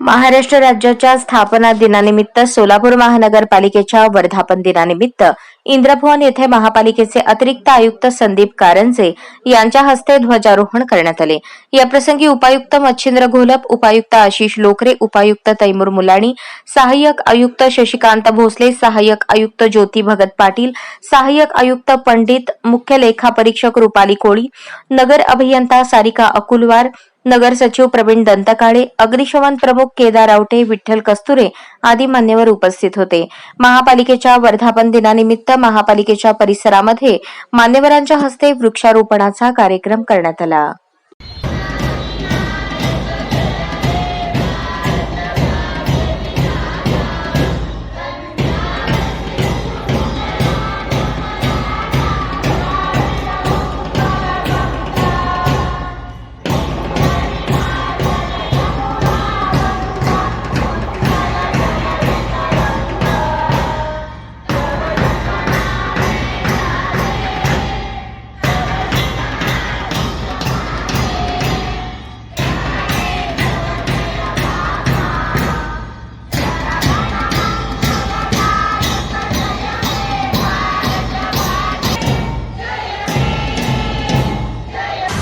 महाराष्ट्र राज्याच्या स्थापना दिनानिमित्त सोलापूर महानगरपालिकेच्या वर्धापन दिनानिमित्त इंद्रभवन येथे महापालिकेचे अतिरिक्त आयुक्त संदीप कारंजे यांच्या हस्ते ध्वजारोहण करण्यात आले. याप्रसंगी उपायुक्त मच्छिंद्र घोलप उपायुक्त आशिष लोकरे उपायुक्त तैमूर मुलाणी सहाय्यक आयुक्त शशिकांत भोसले सहाय्यक आयुक्त ज्योती भगत पाटील सहाय्यक आयुक्त पंडित मुख्य लेखापरीक्षक रुपाली कोळी नगर अभियंता सारिका अकुलवार नगर सचिव प्रवीण दंतकाळे अग्निशमन प्रमुख केदार रावटे विठ्ठल कस्तुरे आदी मान्यवर उपस्थित होते. महापालिकेच्या वर्धापन दिनानिमित्त महापालिकेच्या परिसरामध्ये मान्यवरांच्या हस्ते वृक्षारोपणाचा कार्यक्रम करण्यात आला.